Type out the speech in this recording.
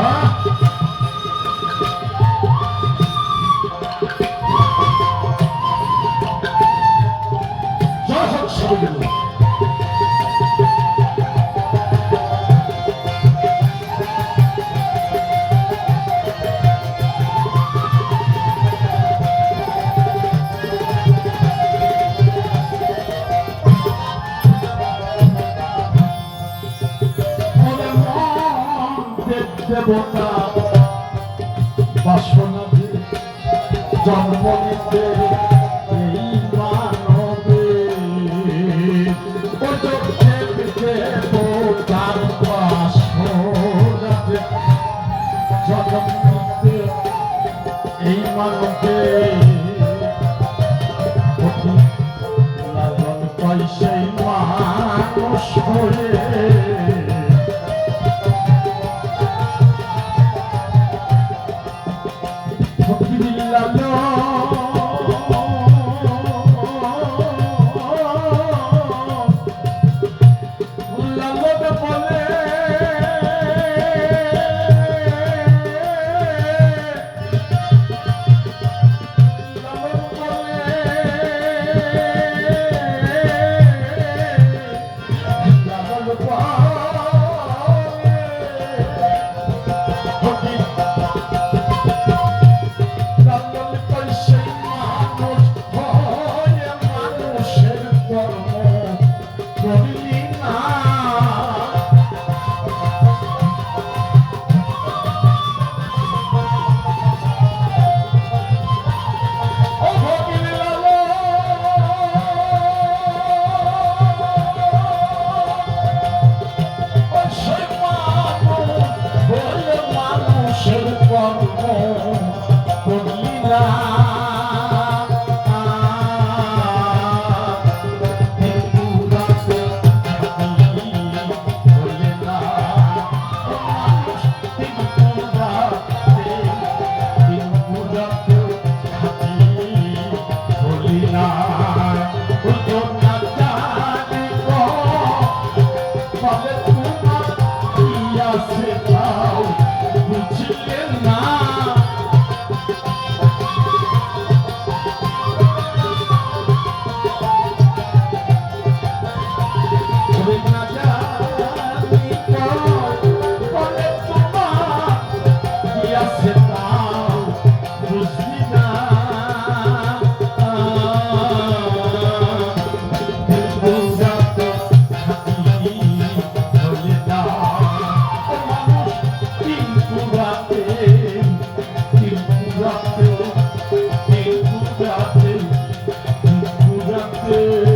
Oh, দেবতা। বাসনা জন্ম নিতে এই মানবে। ও চোখে দেবতার বাসনা জন্ম নিতে এই মানবে। the fire. Ooh.